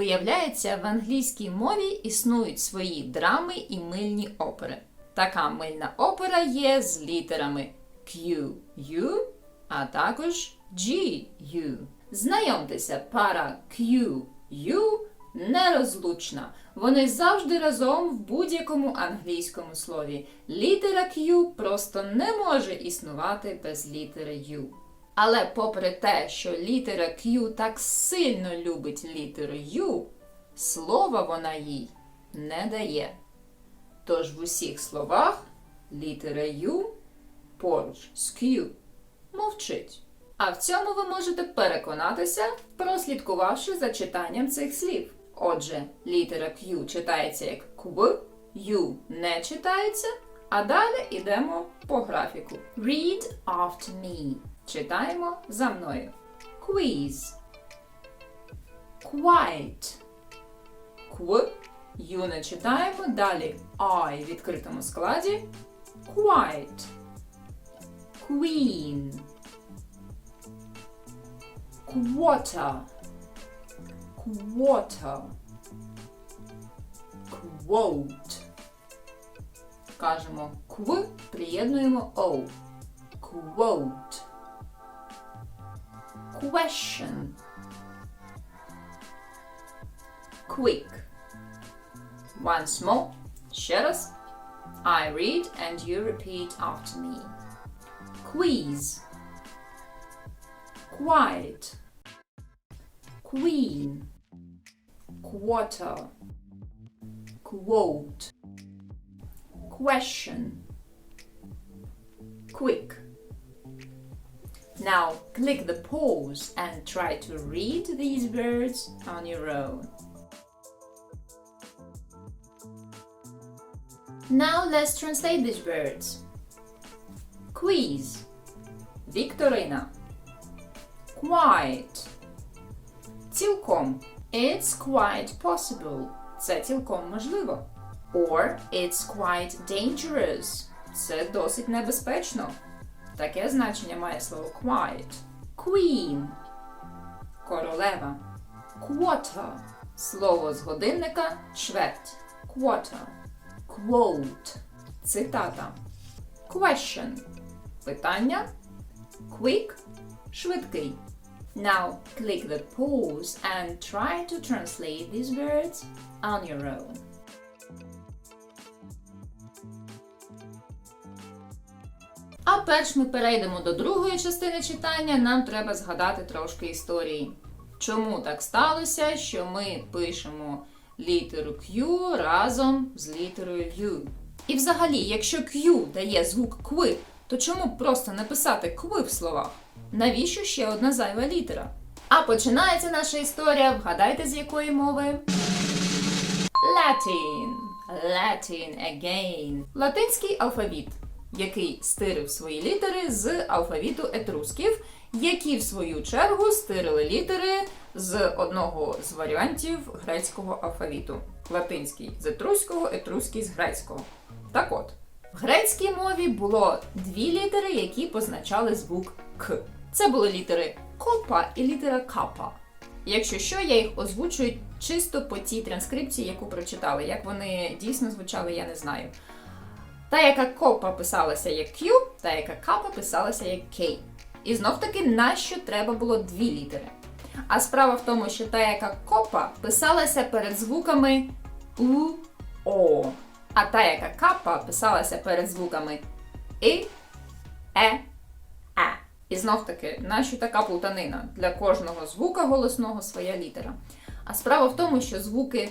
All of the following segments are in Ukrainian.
Виявляється, в англійській мові існують свої драми і мильні опери. Така мильна опера є з літерами Q, U, а також G, U. Знайомтеся, пара Q, U нерозлучна. Вони завжди разом в будь-якому англійському слові. Літера Q просто не може існувати без літери U. Але попри те, що літера Q так сильно любить літеру U, слова вона їй не дає. Тож в усіх словах літера U поруч з Q мовчить. А в цьому ви можете переконатися, прослідкувавши за читанням цих слів. Отже, літера Q читається як Кв, U не читається, а далі йдемо по графіку. Read after me. Читаємо за мною. Quiz. Quiet. Кв. Ю не читаємо. Далі I в відкритому складі. Quiet. Queen. Quarter. Quarter. Quote. Кажемо кв, приєднуємо O. Quote. Question. Quick. Once more. Ще раз. I read and you repeat after me. Quiz. Quiet. Queen. Quarter. Quote. Question. Quick. Now click the pause and try to read these words on your own. Now let's translate these words. Quiz. Вікторина. Quite. Цілком. It's quite possible. Це цілком можливо. Or it's quite dangerous. Це досить небезпечно. Таке значення має слово quite. Queen. Королева. Quarter. Слово з годинника чверть. Quarter. Quote. Цитата. Question. Питання. Quick. Швидкий. Now click the pause and try to translate these words on your own. Перш ми перейдемо до другої частини читання, нам треба згадати трошки історії. Чому так сталося, що ми пишемо літеру Q разом з літерою U? І взагалі, якщо Q дає звук кви, то чому просто не писати кви в словах? Навіщо ще одна зайва літера? А починається наша історія, вгадайте з якої мови? Latin. Latin again. Латинський алфавіт, який стирив свої літери з алфавіту етрусків, які в свою чергу стирили літери з одного з варіантів грецького алфавіту. Латинський з етруського, етруський з грецького. Так от, в грецькій мові було дві літери, які позначали звук К. Це були літери копа і літера капа. Якщо що, я їх озвучую чисто по тій транскрипції, яку прочитали. Як вони дійсно звучали, я не знаю. Та, яка копа писалася як Q, та яка капа писалася як K. І знов таки, нащо треба було дві літери? А справа в тому, що та, яка копа писалася перед звуками У, О. А та, яка капа писалася перед звуками И, Е, Е. І знов таки, нащо така плутанина? Для кожного звука голосного своя літера. А справа в тому, що звуки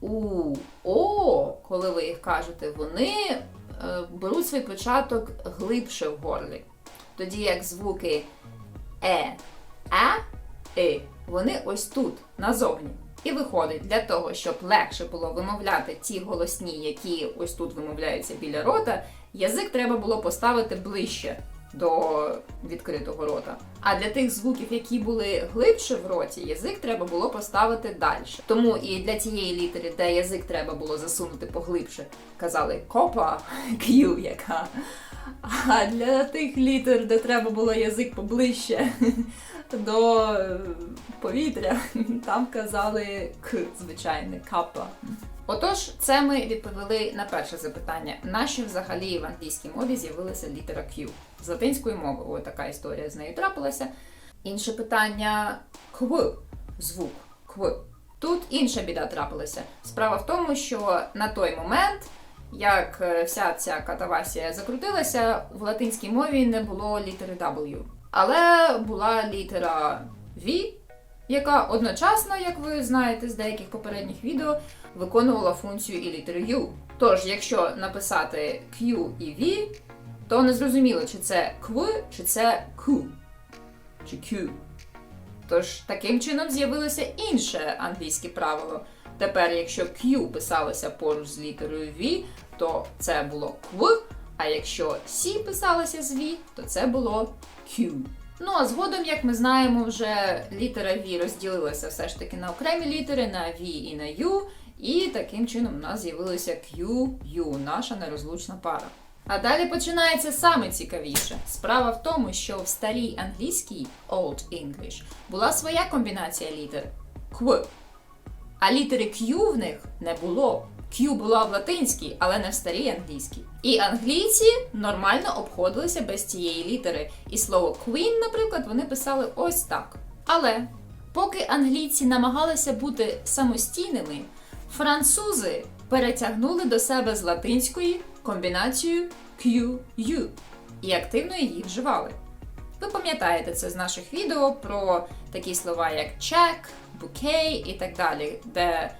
У, О, коли ви їх кажете, вони беруть свій початок глибше в горлі. Тоді як звуки Е, Е, И, вони ось тут, назовні. І виходить, для того, щоб легше було вимовляти ті голосні, які ось тут вимовляються біля рота, язик треба було поставити ближче до відкритого рота. А для тих звуків, які були глибше в роті, язик треба було поставити далі. Тому і для тієї літери, де язик треба було засунути поглибше, казали копа, Q яка. А для тих літер, де треба було язик поближче, до е, повітря, там казали К, звичайне, капа. Отож, це ми відповіли на перше запитання. Нащо взагалі в англійській мові з'явилася літера Q? З латинської мови, ось така історія з нею трапилася. Інше питання кв, звук кв. Тут інша біда трапилася. Справа в тому, що на той момент, як е, вся ця катавасія закрутилася, в латинській мові не було літери W. Але була літера V, яка одночасно, як ви знаєте з деяких попередніх відео, виконувала функцію і літери U. Тож, якщо написати Q і V, то не зрозуміло, чи це Q, чи це Q, чи Q. Тож таким чином з'явилося інше англійське правило. Тепер, якщо Q писалося поруч з літерою V, то це було Q, а якщо C писалося з V, то це було Q. Ну а згодом, як ми знаємо, вже літера V розділилася все ж таки на окремі літери, на V і на U, і таким чином у нас з'явилося QU, наша нерозлучна пара. А далі починається саме цікавіше. Справа в тому, що в старій англійській Old English була своя комбінація літер Q. А літери Q в них не було. Q була в латинській, але не в старій англійській. І англійці нормально обходилися без цієї літери. І слово queen, наприклад, вони писали ось так. Але поки англійці намагалися бути самостійними, французи перетягнули до себе з латинської комбінацію QU і активно її вживали. Ви пам'ятаєте це з наших відео про такі слова, як check, bouquet і так далі, де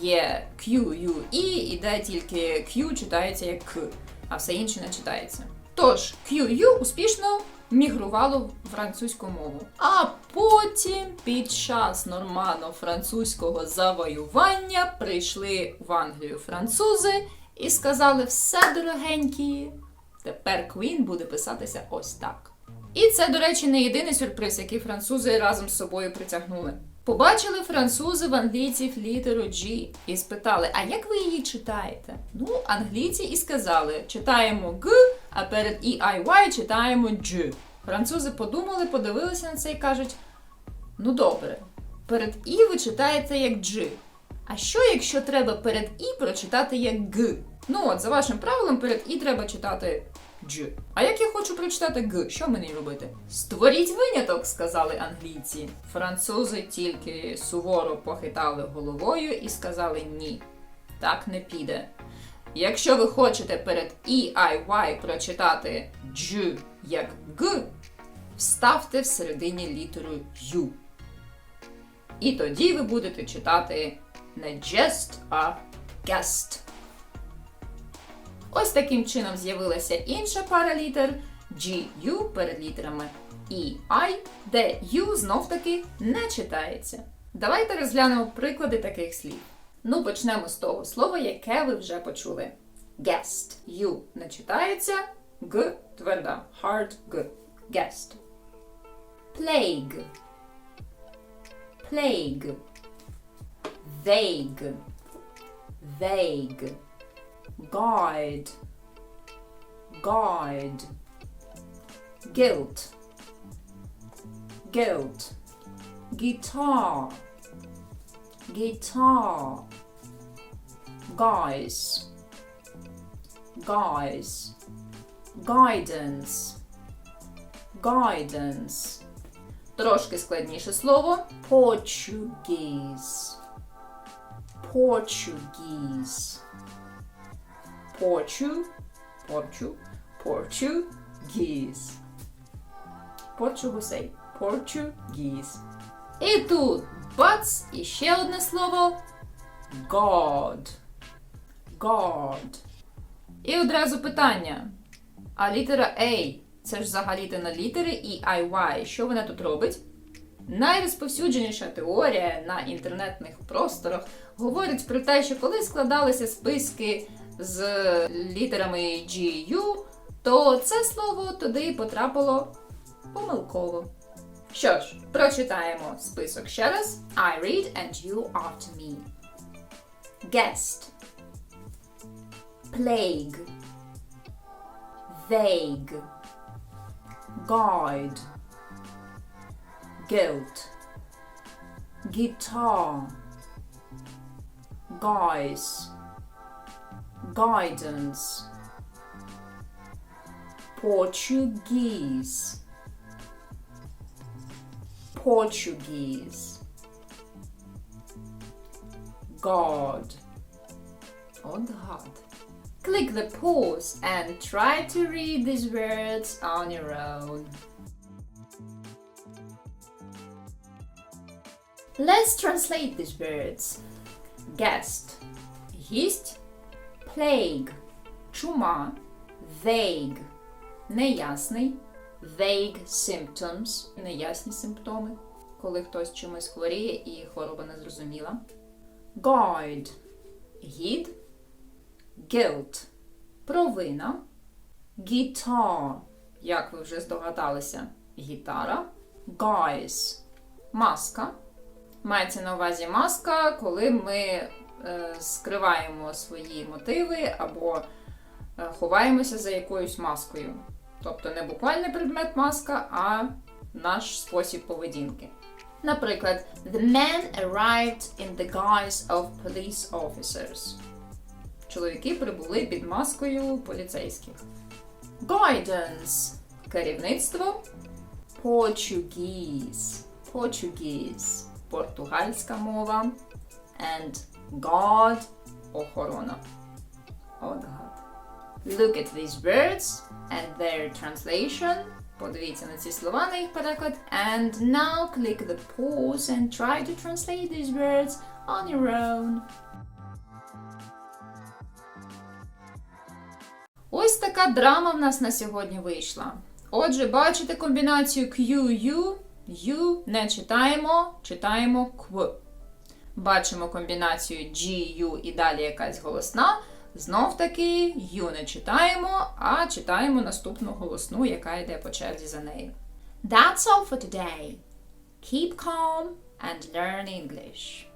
є Q, U, E, і де тільки Q читається як К, а все інше не читається. Тож, QU успішно мігрувало в французьку мову. А потім, під час нормано-французького завоювання, прийшли в Англію французи і сказали: все дорогенькі, тепер Queen буде писатися ось так. І це, до речі, не єдиний сюрприз, який французи разом з собою притягнули. Побачили французи в англійців літеру G і спитали, а як ви її читаєте? Ну, англійці і сказали, читаємо Г, а перед EIY читаємо G. Французи подумали, подивилися на це і кажуть: ну добре, перед І ви читаєте як G. А що, якщо треба перед І прочитати як Г? Ну от, за вашим правилом, перед І треба читати Дж. А як я хочу прочитати Г, що мені робити? Створіть виняток, сказали англійці. Французи тільки суворо похитали головою і сказали ні. Так не піде. Якщо ви хочете перед EIY прочитати Дж як Г, вставте всередині літеру Ю. І тоді ви будете читати не just, а guest. Ось таким чином з'явилася інша пара літер GU перед літерами EI, де U знов таки не читається. Давайте розглянемо приклади таких слів. Ну, почнемо з того слова, яке ви вже почули. Guest. U не читається, Г тверда. Hard Г. Guest. Plague. Plague. Vague. Vague. Guide. Guide. Guilt. Guilt. Guitar. Guitar. Guys. Guys. Guidance. Guidance. Трошки складніше слово. Portuguese. Portuguese. Portu, Portu, Portuguese. Порчу гусей. Portuguese. І тут бац, і ще одне слово. God. God. І одразу питання. А літера A це ж взагалі-то на літери і IY. Що вона тут робить? Найрозповсюдженіша теорія на інтернетних просторах говорить про те, що коли складалися списки з літерами GU, то це слово туди потрапило помилково. Що ж, прочитаємо список ще раз. I read and you after me. Guest. Plague. Vague. Guide. guilt guitar guys guidance Portuguese Portuguese God on the heart. Click the pause and try to read these words on your own. Let's translate these words. Guest, yeast, plague – чума, vague – неясний, vague symptoms – неясні симптоми, коли хтось чимось хворіє і хвороба незрозуміла. Guide – гід, guilt – провина, guitar – як ви вже здогадалися, гітара, guys – маска. Мається на увазі маска, коли ми скриваємо свої мотиви або е, ховаємося за якоюсь маскою. Тобто не буквальний предмет маска, а наш спосіб поведінки. Наприклад, The men arrived in the guise of police officers. Чоловіки прибули під маскою поліцейських. Guidance – керівництво. Portuguese – Portuguese – португальська мова. And God – охорона. Oh God. Look at these words and their translation. Подивіться на ці слова на їх переклад. And now click the pause and try to translate these words on your own. Ось така драма в нас на сьогодні вийшла. Отже, бачите комбінацію Q-U. U не читаємо, читаємо Q. Бачимо комбінацію G, U і далі якась голосна. Знов таки U не читаємо, а читаємо наступну голосну, яка йде по черзі за нею. That's all for today. Keep calm and learn English.